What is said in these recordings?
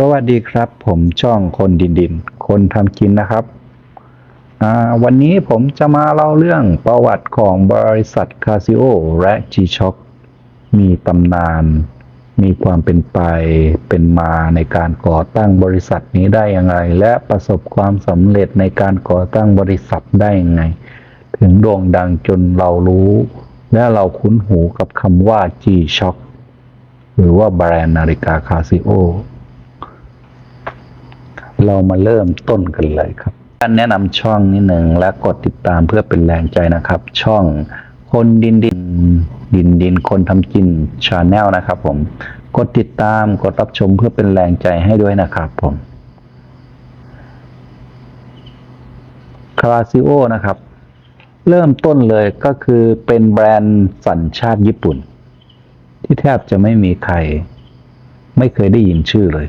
สวัสดีครับ ผมช่องคนดินดิน คนทำกินนะครับ วันนี้ผมจะมาเล่าเรื่องประวัติของบริษัทคาซิโอและ G-Shock มีตำนาน มีความเป็นไปเป็นมาในการก่อตั้งบริษัทนี้ได้อยังไงและประสบความสำเร็จในการก่อตั้งบริษัทได้อยังไงถึงโด่งดังจนเรารู้ และเราคุ้นหูกับคำว่า G-Shock หรือว่าแบรนด์นาฬิกาคาซิโอ เรามาเริ่มต้นกันเลยครับการแนะนำช่องนิดหนึ่งและกดติดตามเพื่อเป็นแรงใจนะครับ ช่องคนดินดินดินดินคนทำกินชาแนลนะครับผมกดติดตามกดรับชมเพื่อเป็นแรงใจให้ด้วยนะครับผมคาซิโอนะครับ เริ่มต้นเลยก็คือเป็นแบรนด์สัญชาติญี่ปุ่น ที่แทบจะไม่มีใคร ไม่เคยได้ยินชื่อเลย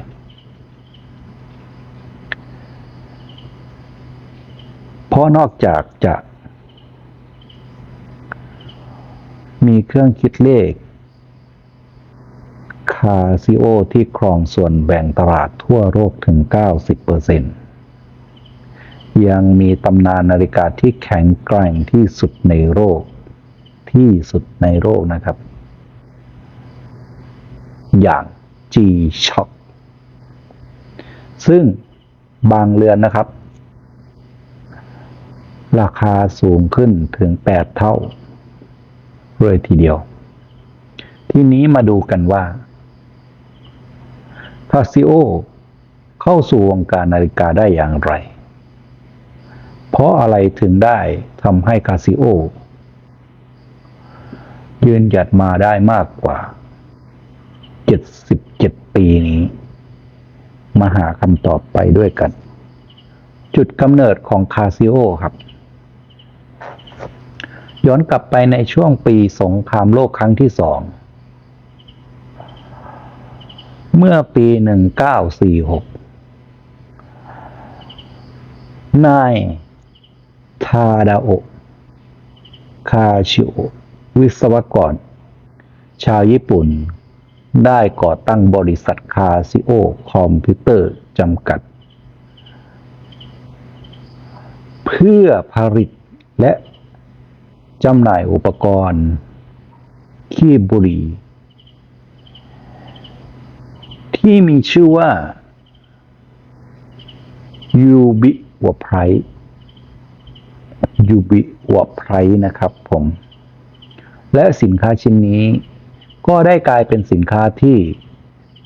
เพราะนอกจากจะมีเครื่องคิดเลขคาซิโอที่ครองส่วนแบ่งตลาดทั่วโลกถึง 90%ยังมีตำนานนาฬิกาที่แข็งแกร่งที่สุดในโลก ที่สุดในโลกนะครับ อย่าง G-Shock ซึ่งบางเรือนนะครับ ราคาสูงขึ้นถึง 8 เท่า เลยทีเดียว ที่นี้มาดูกันว่าคาซิโอเข้าสู่วงการนาฬิกาได้อย่างไร เพราะอะไรถึงได้ทำให้คาซิโอยืนหยัดมาได้มากกว่า 77 ปีนี้ มาหาคำตอบไปด้วยกัน จุดกำเนิดของคาซิโอครับ ย้อนกลับไปในช่วงปีสงครามโลกครั้งที่สอง เมื่อปี 1946 นายทาดาโอคาชิโอวิศวกร ชาวญี่ปุ่น ได้ก่อตั้งบริษัทคาซิโอคอมพิวเตอร์จำกัด เพื่อผลิตและ จำหน่ายอุปกรณ์ ขี้บุหรี่ ที่มีชื่อว่ายูบิวไพรยูบิวไพรนะครับผม และสินค้าชิ้นนี้ก็ได้กลายเป็นสินค้าที่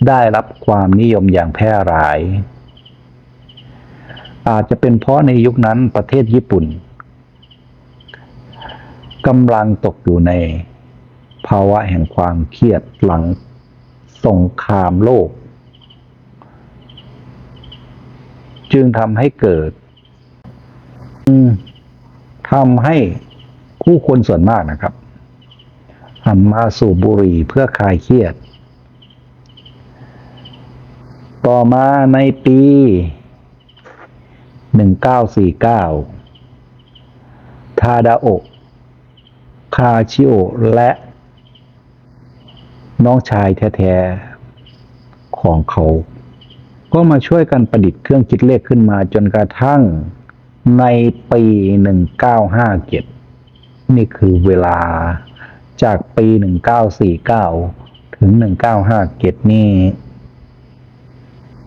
ได้รับความนิยมอย่างแพร่หลาย อาจจะเป็นเพราะในยุคนั้นประเทศญี่ปุ่น กำลังตกอยู่ในภาวะแห่งความเครียดหลังสงครามโลก จึงทำให้เกิดทำให้ผู้คนส่วนมากนะครับหันมาสูบบุหรี่เพื่อคลายเครียด ต่อมาในปี 1949 ทาดาโอะ คาชิโอและน้องชายแท้ๆของเขา ก็มาช่วยกันประดิษฐ์เครื่องคิดเลขขึ้นมาจนกระทั่งในปี 1957 นี่คือเวลาจากปี 1949 ถึง 1957 นี่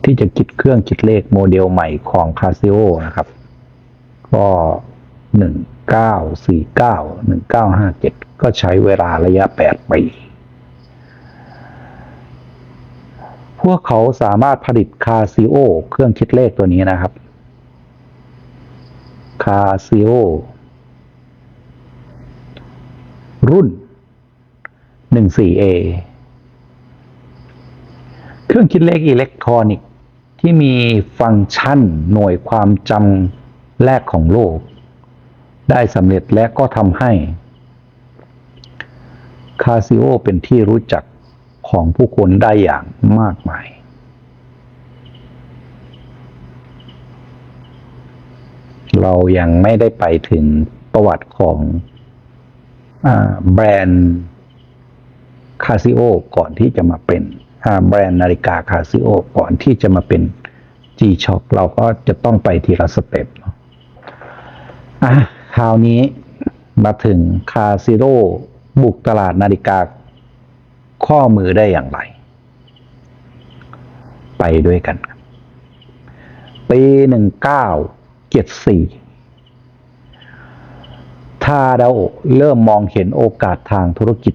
ที่จะคิดเครื่องคิดเลขโมเดลใหม่ของคาซิโอนะครับ ก็ หนึ่งเก้าสี่เก้าหนึ่งเก้าห้าเจ็ดก็ใช้เวลาระยะแปดปี พวกเขาสามารถผลิตคาซิโอเครื่องคิดเลขตัวนี้นะครับ คาซิโอรุ่น 14A เครื่องคิดเลขอิเล็กทรอนิกส์ที่มีฟังก์ชันหน่วยความจำแรกของโลก ได้สำเร็จและก็ทำให้คาซิโอเป็นที่รู้จักของผู้คนได้อย่างมากมาย เรายังไม่ได้ไปถึงประวัติของอแบรนด์คาซิโอก่อนที่จะมาเป็นแบรนด์นาฬิกาคาซิโอก่อนที่จะมาเป็น G-Shock เราก็จะต้องไปทีละสเต็ปเนาะอะ คราวนี้มาถึงคาซิโ o บุกตลาดนาฬิกา ข้อมือได้อย่างไร ไปด้วยกัน ปีหนึ่งเก้าเจ็ดสี่ทาดาโอเริ่มมองเห็นโอกาสทางธุรกิจ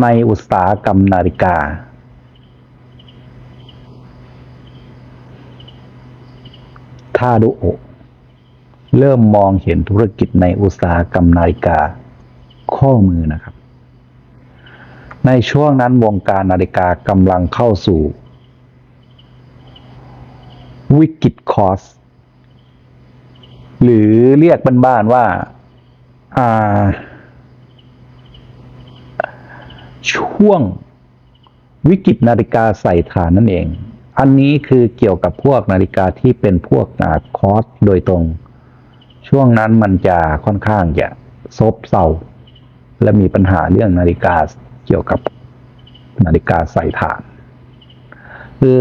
ในอุตสาหกรรมนาฬิกา ทาดุโอ เริ่มมองเห็นธุรกิจในอุตสาหกรรมนาฬิกา ข้อมือนะครับ ในช่วงนั้นวงการนาฬิกากำลังเข้าสู่ วิกฤตคอส หรือเรียกบ้านๆว่าอ่าช่วงวิกฤตนาฬิกาใส่ฐานนั่นเอง อันนี้คือเกี่ยวกับพวกนาฬิกาที่เป็นพวกอคอสโดยตรง ช่วงนั้นมันจะค่อนข้างจะซบเซาและมีปัญหาเรื่องนาฬิกาเกี่ยวกับนาฬิกาใส่ฐาน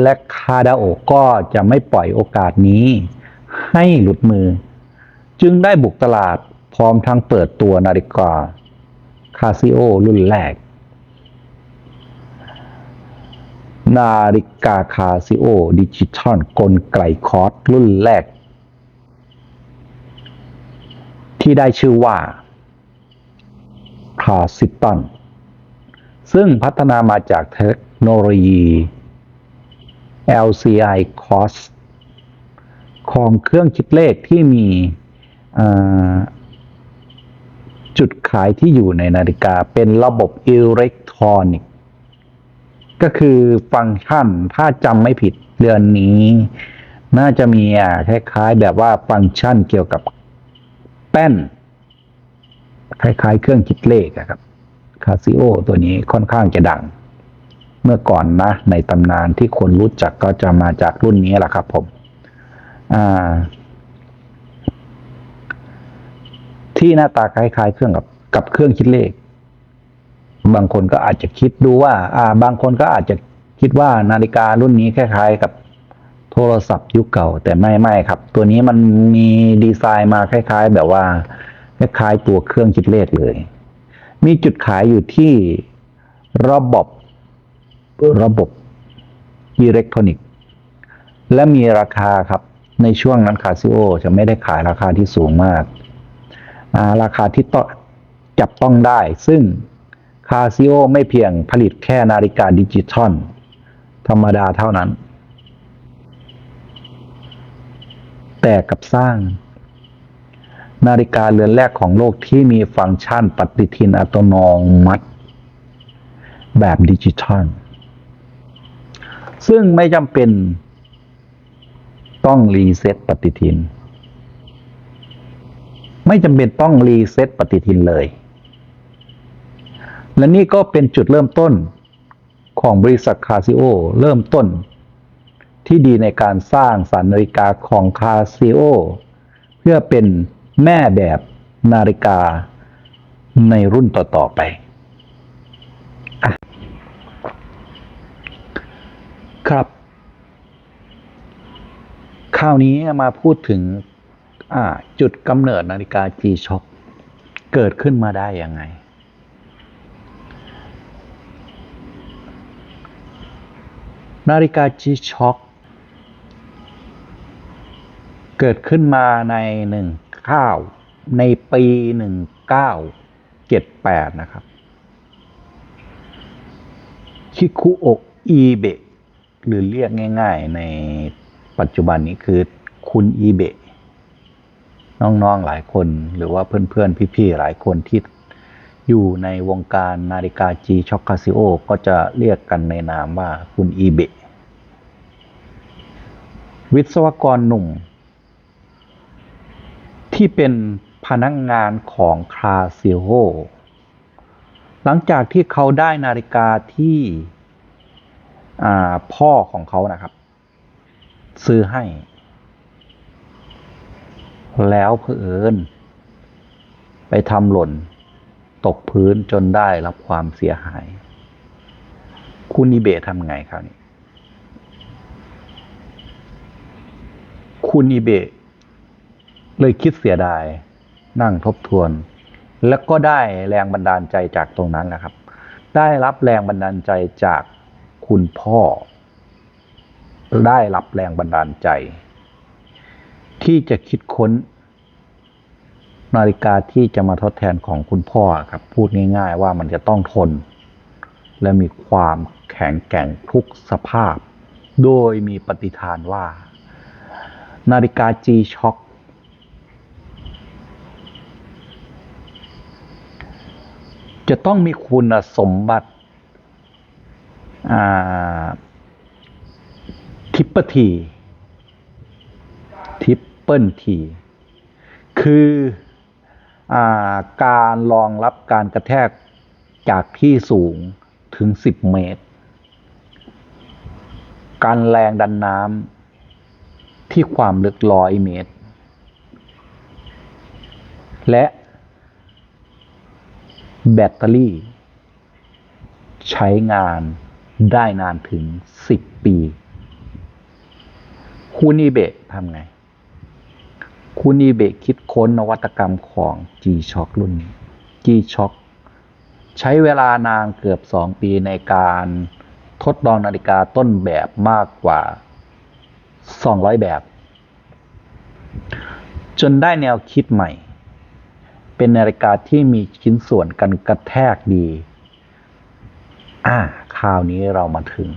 และคาดาโอก็จะไม่ปล่อยโอกาสนี้ให้หลุดมือ จึงได้บุกตลาดพร้อมทั้งเปิดตัวนาฬิกาคาซิโอรุ่นแรก นาฬิกาคาซิโอดิจิตอลกลไกคอร์สรุ่นแรก ที่ได้ชื่อว่าคาซิตันซึ่งพัฒนามาจากเทคโนโลยี LCI COS ของเครื่องคิดเลขที่มีจุดขายที่อยู่ในนาฬิกาเป็นระบบอิเล็กทรอนิกส์ก็คือฟังก์ชันถ้าจำไม่ผิดเดือนนี้ น่าจะมีอะคล้ายๆ แบบว่าฟังก์ชันเกี่ยวกับ แป้น คล้ายๆ เครื่องคิดเลขครับคาซิโอตัวนี้ค่อนข้างจะดัง เมื่อก่อนนะ ในตำนานที่คนรู้จักก็จะมาจากรุ่นนี้แหละครับผมที่หน้าตาคล้ายๆ เครื่องกับกับเครื่องคิดเลข บางคนก็อาจจะคิดดูว่า อ่า บางคนก็อาจจะคิดว่านาฬิการุ่นนี้คล้ายๆ กับ โทรศัพท์ยุคเก่า แต่ไม่ไม่ครับ ตัวนี้มันมีดีไซน์มาคล้าย ๆ แบบว่าคล้ายๆตัวเครื่องคิดเลขเลย มีจุดขายอยู่ที่ระบบระบบอิเล็กทรอนิกส์ และมีราคาครับ ในช่วงนั้นคาซิโอจะไม่ได้ขายราคาที่สูงมาการาคาที่ต้องจับต้องได้ ซึ่งคาซิโอไม่เพียงผลิตแค่นาฬิกาดิจิตอลธรรมดาเท่านั้น แต่กับสร้าง นาฬิกาเรือนแรกของโลกที่มีฟังก์ชันปฏิทินอัตโนมัติ แบบดิจิทัล ซึ่งไม่จำเป็นต้องรีเซ็ตปฏิทิน ไม่จำเป็นต้องรีเซ็ตปฏิทินเลย และนี่ก็เป็นจุดเริ่มต้นของบริษัทคาซิโอ เริ่มต้น ที่ดีในการสร้างสรรนาฬิกาของคาซิโอ เพื่อเป็นแม่แบบนาฬิกาในรุ่นต่อ ๆ ไป ครับ คราวนี้มาพูดถึงจุดกำเนิดนาฬิกา G-Shock เกิดขึ้นมาได้ยังไง นาฬิกา G-Shock เกิดขึ้นมาในหนึ่งข้าวในปีหนึ่งเก้าเจ็ดแปดนะครับคิคุโอะอีเบะหรือเรียกง่าย ๆ ในปัจจุบันนี้คือคุณอีเบะน้อง ๆ หลายคนหรือว่าเพื่อน ๆ พี่ ๆ หลายคนที่อยู่ในวงการนาฬิกา G Shock Casio ก็จะเรียกกันในนามว่าคุณอีเบะวิศวกรหนุ่ม ที่เป็นพนักงงานของคาซิโ o หลังจากที่เขาได้นาฬิกาที่าพ่อของเขานะครับ ซื้อให้ แล้วเผอิญไปทำหล่น ตกพื้นจนได้รับความเสียหาย คุณอีเบะทำไงคราวนี้คุณอีเบะ เลยคิดเสียดาย นั่งทบทวน แล้วก็ได้แรงบันดาลใจจากตรงนั้นแหละครับ ได้รับแรงบันดาลใจจากคุณพ่อ ได้รับแรงบันดาลใจ ที่จะคิดค้น นาฬิกาที่จะมาทดแทนของคุณพ่อครับ พูดง่าย ๆ ว่ามันจะต้องทน และมีความแข็งแกร่งทุกสภาพ โดยมีปฏิฐานว่า นาฬิกา G-Shock จะต้องมีคุณสมบัติทิปเปอร์ทีทิปเปิลทีคืออการรองรับการกระแทกจากที่สูงถึง 10 เมตร การแรงดันน้ำที่ความลึกร้อยเมตร และ แบตเตอรี่ ใช้งานได้นานถึง 10 ปีคุณอีเบะทำไงคุณอีเบะคิดค้นนวัตกรรมของ G-Shock รุ่น G-Shock ใช้เวลานานเกือบ 2 ปีในการทดลองนาฬิกาต้นแบบมากกว่า 200 แบบ จนได้แนวคิดใหม่ เป็นนาฬิกาที่มีชิ้นส่วนกันกระแทกดี อ่าคราวนี้เรามาถึง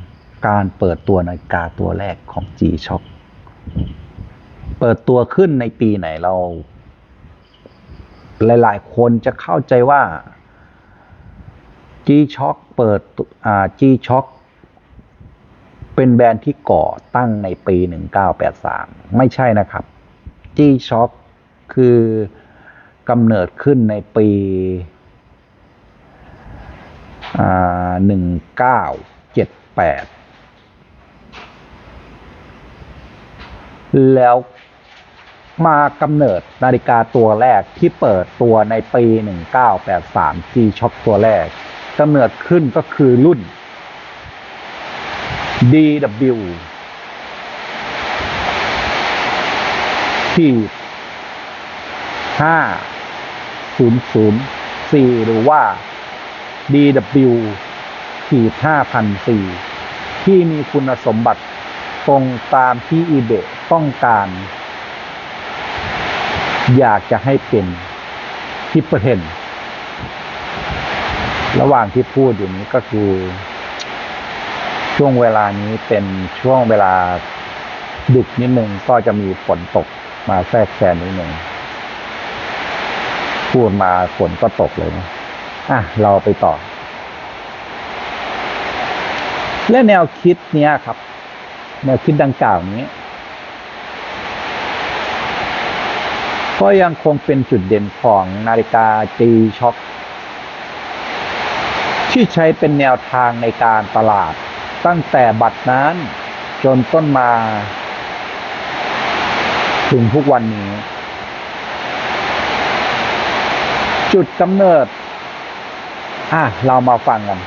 การเปิดตัวนาฬิกาตัวแรกของ G-Shock เปิดตัวขึ้นในปีไหนเรา หลายๆ คนจะเข้าใจว่า G-Shock เปิดอ่า G-Shock เป็นแบรนด์ที่ก่อตั้งในปี 1983 ไม่ใช่นะครับ G-Shock คือ กำเนิดขึ้นในปีอ่า1978แล้วมากำเนิดนาฬิกาตัวแรกที่เปิดตัวในปี 1983 G-Shock ตัวแรกกำเนิดขึ้นก็คือรุ่น DW ที่ 004 หรือว่า DW ขีด5,004 ที่มีคุณสมบัติตรงตามที่ eBay ต้องการ อยากจะให้เป็นทิปเปอร์เทนระหว่างที่พูดอยู่นี้ก็คือ ช่วงเวลานี้เป็นช่วงเวลาดึกนิดนึงก็จะมีฝนตกมาแทรกแซงนิดนึง พูดมาฝนก็ตกเลยนะอะเราไปต่อ และแนวคิดเนี้ยครับ แนวคิดดังกล่าวนี้ ก็ยังคงเป็นจุดเด่นของนาฬิกา G-Shock ที่ใช้เป็นแนวทางในการตลาด ตั้งแต่บัดนั้นจนต้นมา ถึงทุกวันนี้ จุดกำเนิด อะ เรามาฟังกัน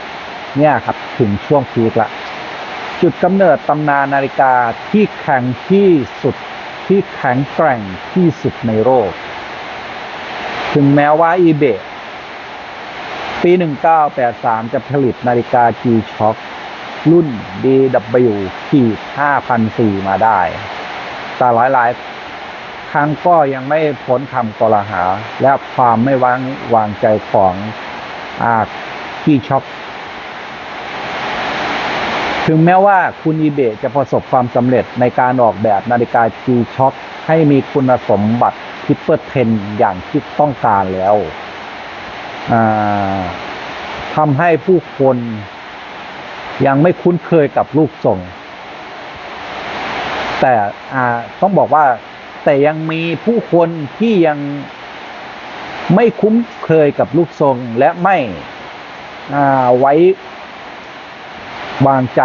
เนี่ยครับ ถึงช่วงพีคละ จุดกำเนิดตำนานนาฬิกาที่แข็งที่สุด ที่แข็งแกร่งที่สุดในโลก ถึงแม้ว่า eBay ปี 1983 จะผลิตนาฬิกา G-Shock รุ่น DW 5 0 0 4มาได้ แต่หลาย ๆ ครั้งก็ยังไม่พ้นคำกล่าวหา และความไม่วางวางใจของอา G-Shock ถึงแม้ว่าคุณอีเบจะประสบความสำเร็จในการออกแบบนาฬิกา G-Shock ให้มีคุณสมบัติทิปเปอร์เทนอย่างที่ต้องการแล้วทำให้ผู้คนยังไม่คุ้นเคยกับลูกทรง แต่ต้องบอกว่า แต่ยังมีผู้คนที่ยังไม่คุ้นเคยกับลูกทรงและไม่ไว้วางใจ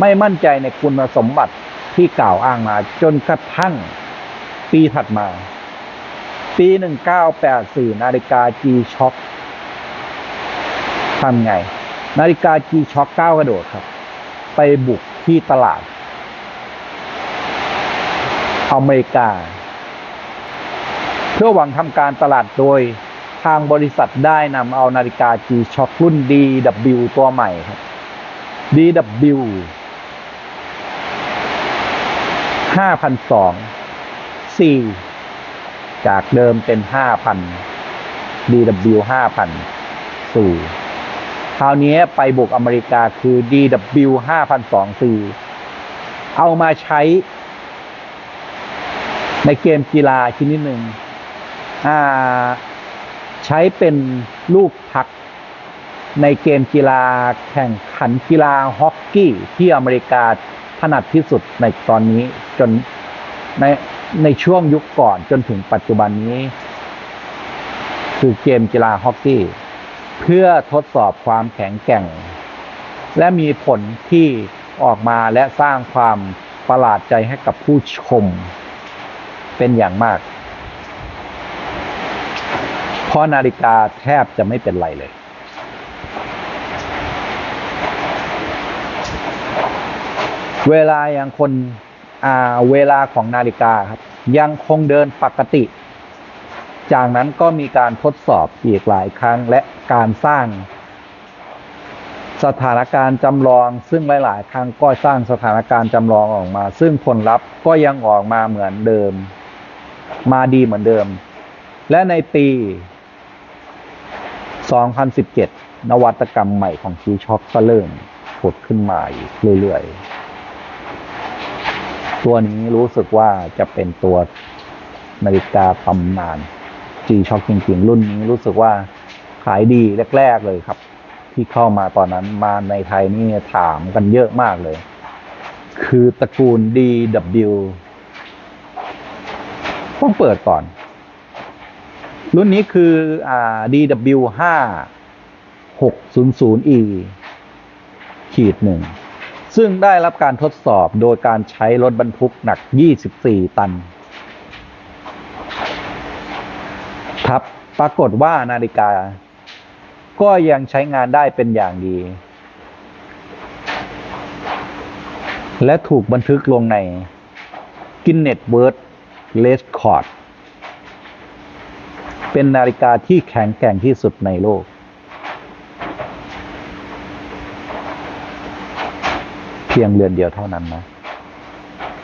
ไม่มั่นใจในคุณสมบัติที่กล่าวอ้างมา จนกระทั่งปีถัดมา ปี 1984 นาฬิกา G-Shock ทำไง นาฬิกา G-Shock ก้าวกระโดดครับ ไปบุกที่ตลาด อเมริกา เพื่อหวังทำการตลาดโดยทางบริษัทได้นำเอานาฬิกา G-Shock รุ่น DW ตัวใหม่ครับ DW 5,002 4 จากเดิมเป็น 5,000 DW 5,000สู่คราวนี้ไปบุกอเมริกาคือ DW 5,002 4 เอามาใช้ ในเกมกีฬาชนิดหนึ่งใช้เป็นลูกพักในเกมกีฬาแข่งขันกีฬาฮอกกี้ที่อเมริกาถนัดที่สุดในตอนนี้จนในในช่วงยุคก่อนจนถึงปัจจุบันนี้ คือเกมกีฬาฮอกกี้ เพื่อทดสอบความแข็งแกร่ง และมีผลที่ออกมาและสร้างความประหลาดใจให้กับผู้ชม เป็นอย่างมาก เพราะนาฬิกาแทบจะไม่เป็นไรเลย เวลาอยังคนอ่าเวลาของนาฬิกาครับ ยังคงเดินปกติ จากนั้นก็มีการทดสอบอีกหลายครั้งและการสร้างสถานการณ์จำลองซึ่งหลาย ๆ ครั้งก็สร้างสถานการณ์จำลองออกมา ซึ่งผลลัพธ์ก็ยังออกมาเหมือนเดิม มาดีเหมือนเดิม และในปี 2017 นวัตกรรมใหม่ของคิวช็อคก็เริ่มผุดขึ้นมาอีกเรื่อยๆ ตัวนี้รู้สึกว่าจะเป็นตัวนาฬิกาตำนาน G-Shock จริงๆ รุ่นนี้รู้สึกว่าขายดีแรกๆเลยครับ ที่เข้ามาตอนนั้นมาในไทยนี่ถามกันเยอะมากเลย คือตระกูล DW ต้องเปิดก่อน รุ่นนี้คืออ่า DW 5 600E ขีดหนึ่งซึ่งได้รับการทดสอบโดยการใช้รถบรรทุกหนัก 24 ตัน ครับ ปรากฏว่านาฬิกา ก็ยังใช้งานได้เป็นอย่างดี และถูกบันทึกลงใน Guinness World Record เป็นนาฬิกาที่แข็งแกร่งที่สุดในโลก เพียงเรือนเดียวเท่านั้นนะ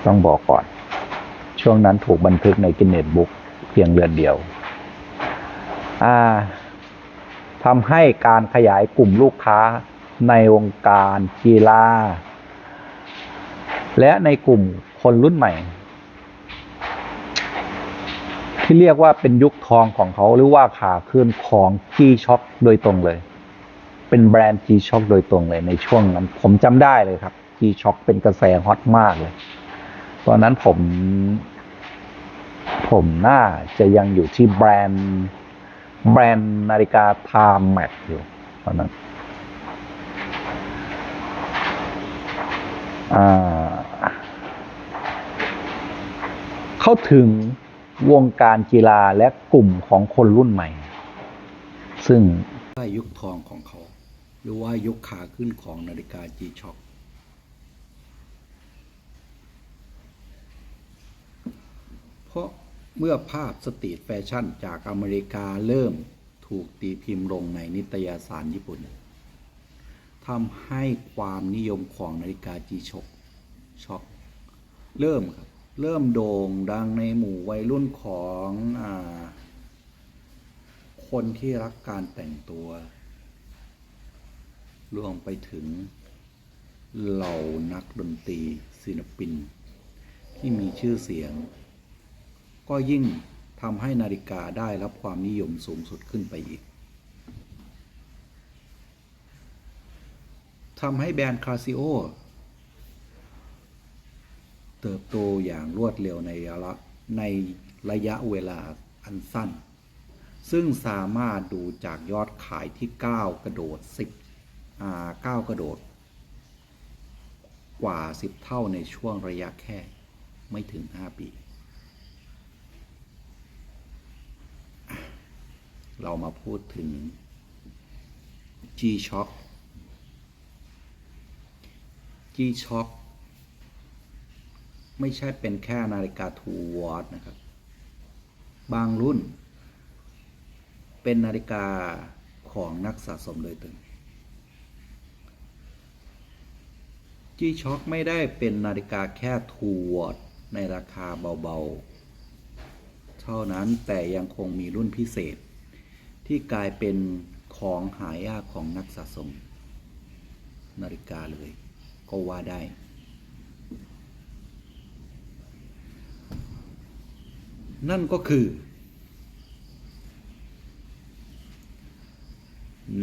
ต้องบอกก่อน ช่วงนั้นถูกบันทึกในกินเนตบุ๊กเพียงเรือนเดียว อ่าทำให้การขยายกลุ่มลูกค้าในวงการกีฬาและในกลุ่มคนรุ่นใหม่ ที่เรียกว่าเป็นยุคทองของเขาหรือว่าขาขึ้นของ G-Shock โดยตรงเลย เป็นแบรนด์ G-Shock โดยตรงเลยในช่วงนั้น ผมจำได้เลยครับ G-Shock เป็นกระแสฮอตมากเลย ตอนนั้นผม ผมน่าจะยังอยู่ที่แบรนด์ แบรนด์นาฬิกา Time Max อยู่ตอนนั้นอ่าเข้าถึง วงการกีฬาและกลุ่มของคนรุ่นใหม่ ซึ่งว่ายุคทองของเขา หรือว่ายุคขาขึ้นของนาฬิกา G-Shock เพราะเมื่อภาพสตรีทแฟชั่นจากอเมริกาเริ่มถูกตีพิมพ์ลงในนิตยสารญี่ปุ่นทำให้ความนิยมของนาฬิกา G-Shock ช็อกเริ่มครับ เริ่มโด่งดังในหมู่วัยรุ่นของอคนที่รักการแต่งตัว รวมไปถึงเหล่านักดนตรีศิลปิน ที่มีชื่อเสียง ก็ยิ่งทำให้นาฬิกาได้รับความนิยมสูงสุดขึ้นไปอีกทำให้แบรนด์คาซิโอ เติบโตอย่างรวดเร็วในระยะในระยะเวลาอันสั้น ซึ่งสามารถดูจากยอดขายที่ก้าวกระโดด 10อ่าก้าวกระโดด กว่า 10 เท่าในช่วงระยะแค่ไม่ถึง 5 ปี เรามาพูดถึง G-Shock G-Shock ไม่ใช่เป็นแค่นาฬิกาทูวอตนะครับ บางรุ่น เป็นนาฬิกาของนักสะสมโดยตรง G-Shock ไม่ได้เป็นนาฬิกาแค่ทูวอตในราคาเบาๆ เท่านั้นแต่ยังคงมีรุ่นพิเศษ ที่กลายเป็นของหายากของนักสะสม นาฬิกาเลยก็ว่าได้ นั่นก็คือ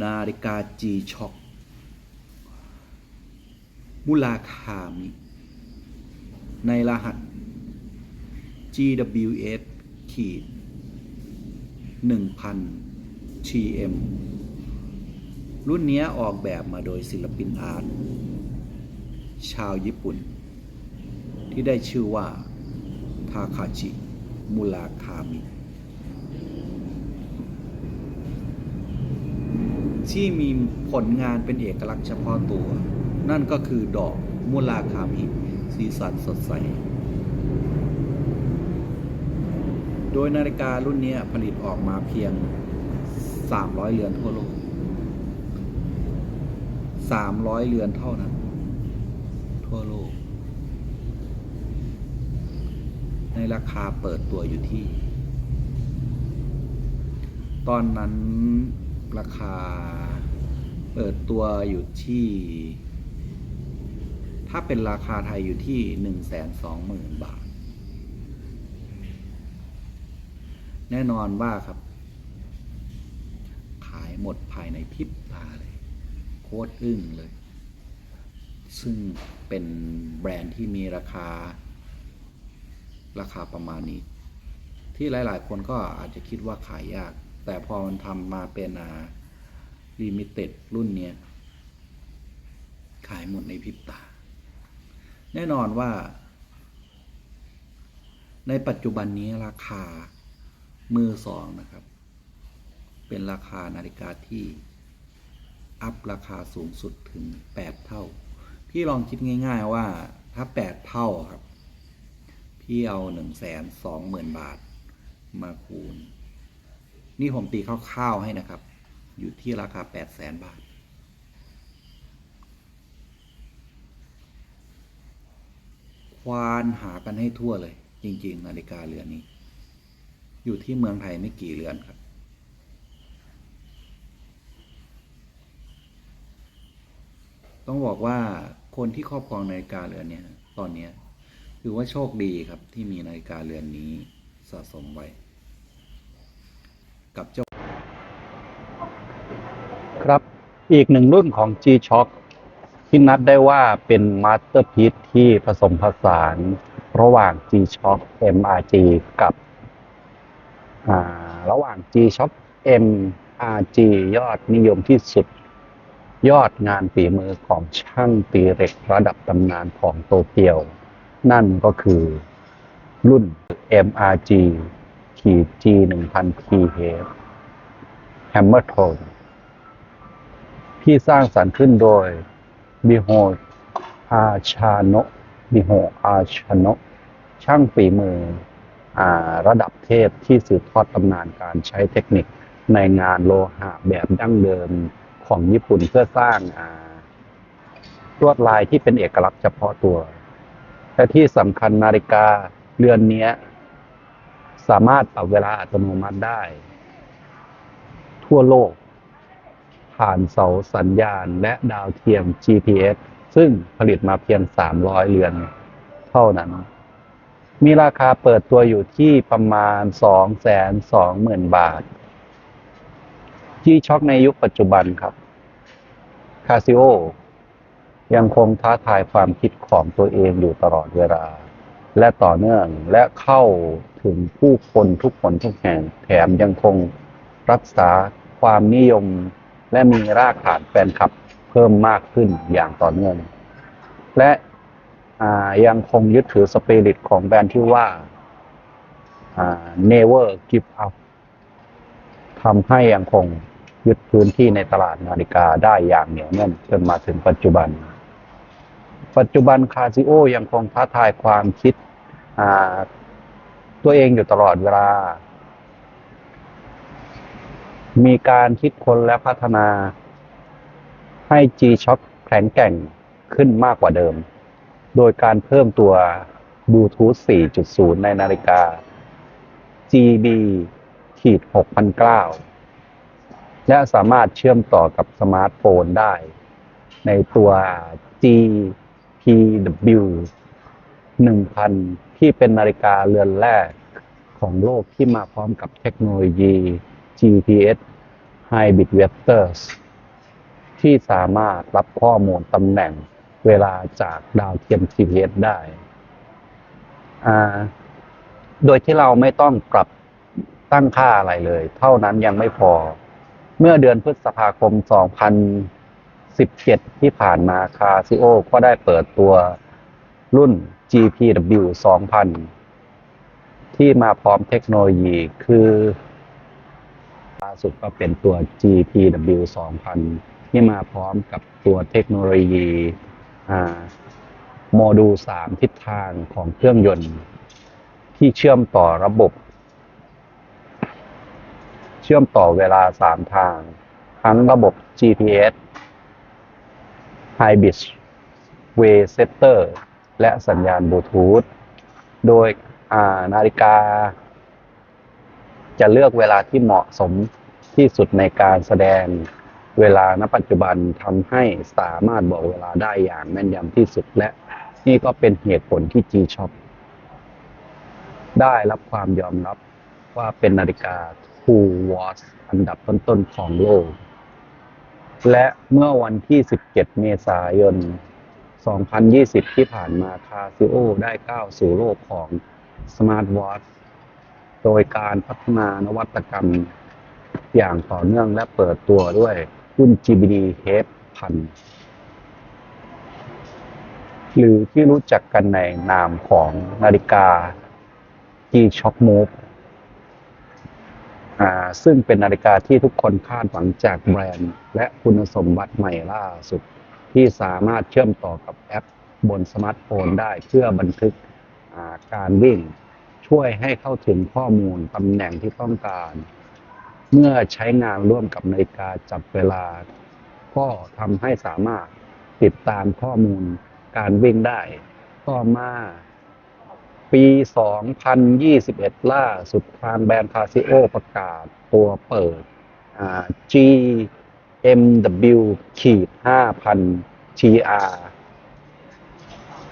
นาฬิกา G-Shock มูลาคามิ ในรหัส GWS ขีด1000 GM รุ่นนี้ออกแบบมาโดยศิลปินอาร์ตชาวญี่ปุ่น ที่ได้ชื่อว่า ทาคาชิ มุราคามิ ที่มีผลงานเป็นเอกลักษณ์เฉพาะตัว นั่นก็คือดอกมุราคามิ สีสันสดใส โดยนาฬิการุ่นนี้ผลิตออกมาเพียง 300 เรือนทั่วโลก 300 เรือนเท่านั้น ทั่วโลก ใน ราคาเปิดตัวอยู่ที่ ตอนนั้นราคาเปิดตัวอยู่ที่ ถ้าเป็นราคาไทยอยู่ที่หนึ่งแสนสองหมื่นบาท แน่นอนว่าครับ ขายหมดภายในพริบตาเลย โคตรอึ้งเลย ซึ่งเป็นแบรนด์ที่มีราคา ราคาประมาณนี้ ที่หลาย ๆ คนก็อาจจะคิดว่าขายยาก แต่พอมันทำมาเป็นอ่าลิมิเต็ดรุ่นเนี้ยขายหมดในพริบตา แน่นอนว่า ในปัจจุบันนี้ราคามือสองนะครับ เป็นราคานาฬิกาที่ อัพราคาสูงสุดถึง 8 เท่า พี่ลองคิดง่าย ๆ ว่าถ้า 8 เท่าครับ พี่เอา1นึ่งแสนสองหมื่นบาทมาคูณ นี่ผมตีคร่าวๆให้นะครับ อยู่ที่ราคา8 0 0แสนบาท ควานหากันให้ทั่วเลย จริง ๆ นาฬิกาเรือนนี้ อยู่ที่เมืองไทยไม่กี่เรือนครับต้องบอกว่าคนที่ครอบครองนาฬิกาเรือนเนี่ยตอนเนี้ย ถือว่าโชคดีครับที่มีนาฬิกาเรือนนี้สะสมไว้ กับเจ้า ครับอีกหนึ่งรุ่นของ G-Shock ที่นับได้ว่าเป็นมาสเตอร์พี e ที่ผสมผสานระหว่าง G-Shock MRG กับระหว่าง G-Shock MRG ยอดนิยมที่สุด ยอดงานฝีมือของช่างตีเหล็กระดับตำนานของโตเกียว นั่นก็คือรุ่น MRG ขีด G 1000 PH Hammer Tone ที่สร้างสรรค์ขึ้นโดยบิโฮอาชาโนบิโฮอาชาโนช่างฝีมืออระดับเทพที่สืบทอดตำนานการใช้เทคนิคในงานโลหะแบบดั้งเดิมของญี่ปุ่นเพื่อสร้างลวดลายที่เป็นเอกลักษณ์เฉพาะตัว และที่สำคัญนาฬิกาเรือนนี้สามารถปรับเวลาอัตโนมัติได้ ทั่วโลก ผ่านเสาสัญญาณและดาวเทียม GPS ซึ่งผลิตมาเพียง 300 เรือนเท่านั้น มีราคาเปิดตัวอยู่ที่ประมาณ 220,000 บาท ที่ช็อกในยุคปัจจุบันครับคาซิโอ ยังคงท้าทายความคิดของตัวเองอยู่ตลอดเวลา และต่อเนื่องและเข้าถึงผู้คนทุกคนทุกแห่งแถมยังคงรักษาความนิยม และมีรากฐานแฟนคลับเพิ่มมากขึ้นอย่างต่อเนื่อง และยังคงยึดถือสปิริตของแบรนด์ที่ว่าอ่า never give up ทำให้ยังคงยึดพื้นที่ในตลาดนาฬิกาได้อย่างเหนียวแน่นจนมาถึงปัจจุบัน ปัจจุบันคาซิโอยังคงท้าทายความคิดตัวเองอยู่ตลอดเวลา มีการคิดค้นและพัฒนาให้ G-Shock แข็งแกร่งขึ้นมากกว่าเดิม โดยการเพิ่มตัวบลูทูธ4.0 ในนาฬิกา GB ขีด6,009และสามารถเชื่อมต่อกับสมาร์ทโฟนได้ ในตัว GPW 1000 ที่เป็นนาฬิกาเรือนแรกของโลกที่มาพร้อมกับเทคโนโลยี GPS Hybrid Vectors ที่สามารถรับข้อมูลตำแหน่งเวลาจากดาวเทียม GPS ได้ โดยที่เราไม่ต้องปรับตั้งค่าอะไรเลย เท่านั้นยังไม่พอ เมื่อเดือนพฤษภาคม 2000 2017 ที่ผ่านมาคาซิโอก็ได้เปิดตัวรุ่น GPW 2000 ที่มาพร้อมเทคโนโลยีคือล่าสุดก็เป็นตัว GPW 2000 ที่มาพร้อมกับตัวเทคโนโลยีโมดูล 3 ทิศทางของเครื่องยนต์ ที่เชื่อมต่อระบบ เชื่อมต่อเวลา 3 ทาง ทั้งระบบ GPS Hybrid Way Setter และสัญญาณบลูทูธ โดยานาฬิกา จะเลือกเวลาที่เหมาะสมที่สุดในการแสดงเวลาณปัจจุบันทำให้สามารถบอกเวลาได้อย่างแม่นยำที่สุดและนี่ก็เป็นเหตุผลที่ G-Shock ได้รับความยอมรับว่าเป็นนาฬิกา True Watch อันดับต้นๆของโลก และเมื่อวันที่ 17 เมษายน 2020 ที่ผ่านมาคาซิโอได้ก้าวสู่โลกของ Smart Watch โดยการพัฒนานวัตกรรมอย่างต่อเนื่องและเปิดตัวด้วยรุ่น GBD H พันหรือที่รู้จักกันในนามของนาฬิกา G-Shock Move ซึ่งเป็นนาฬิกาที่ทุกคนคาดหวังจากแบรนด์ และคุณสมบัติใหม่ล่าสุด ที่สามารถเชื่อมต่อกับแอปบนสมาร์ทโฟนได้เพื่อบันทึกาการวิ่ง ช่วยให้เข้าถึงข้อมูลตำแหน่งที่ต้องการ เมื่อใช้งานร่วมกับนาฬิกาจับเวลา ก็ทำให้สามารถติดตามข้อมูลการวิ่งได้ ต่อมา ปี 2021 ล่าสุดทางแบรนด์คาซิโอประกาศตัวเปิด GMW ขีด5,000 TR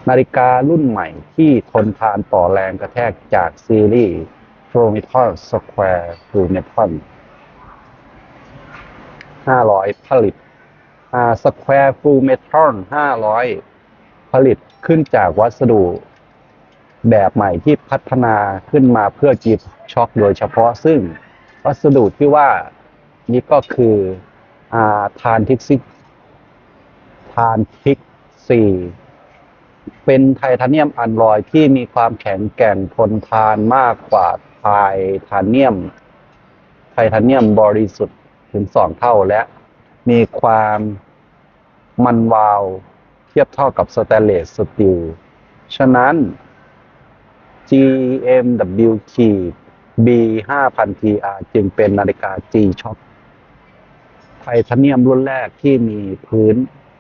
นาฬิการุ่นใหม่ที่ทนทานต่อแรงกระแทกจากซีรีส์ p r o m e t h e u s Square f u l l m e t o n 500 ผลิตอ่า Square Full Metal 500 ผลิตขึ้นจากวัสดุ แบบใหม่ที่พัฒนาขึ้นมาเพื่อจีบช็อคโดยเฉพาะซึ่งวัสดุที่ว่านี่ก็คืออาทานทิกซิทานทิกซีเป็นไทเทเนียมอันลอยที่มีความแข็งแกร่งทนทานมากกว่าไทเทเนียม ไทเทเนียมบริสุทธิ์ถึงสองเท่าและ มีความมันวาว เทียบเท่ากับสแตนเลสสตีล ฉะนั้น GMW B 5000 TR จึงเป็นนาฬิกา G-Shock ไทเทเนียมรุ่นแรกที่มีพื้น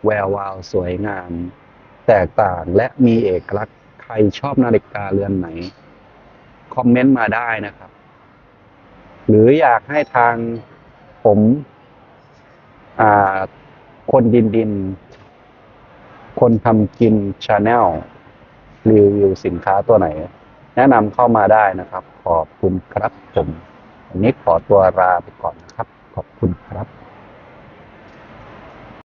แวววาวสวยงาม แตกต่างและมีเอกลักษณ์ใครชอบนาฬิกาเรือนไหน คอมเมนต์มาได้นะครับ หรืออยากให้ทางผมคนดินดิน คนทำกินชาแนลรีวิวสินค้าตัวไหน แนะนำเข้ามาได้นะครับ ขอบคุณครับผมวันนี้ขอตัวลาไปก่อนนะครับ ขอบคุณครับ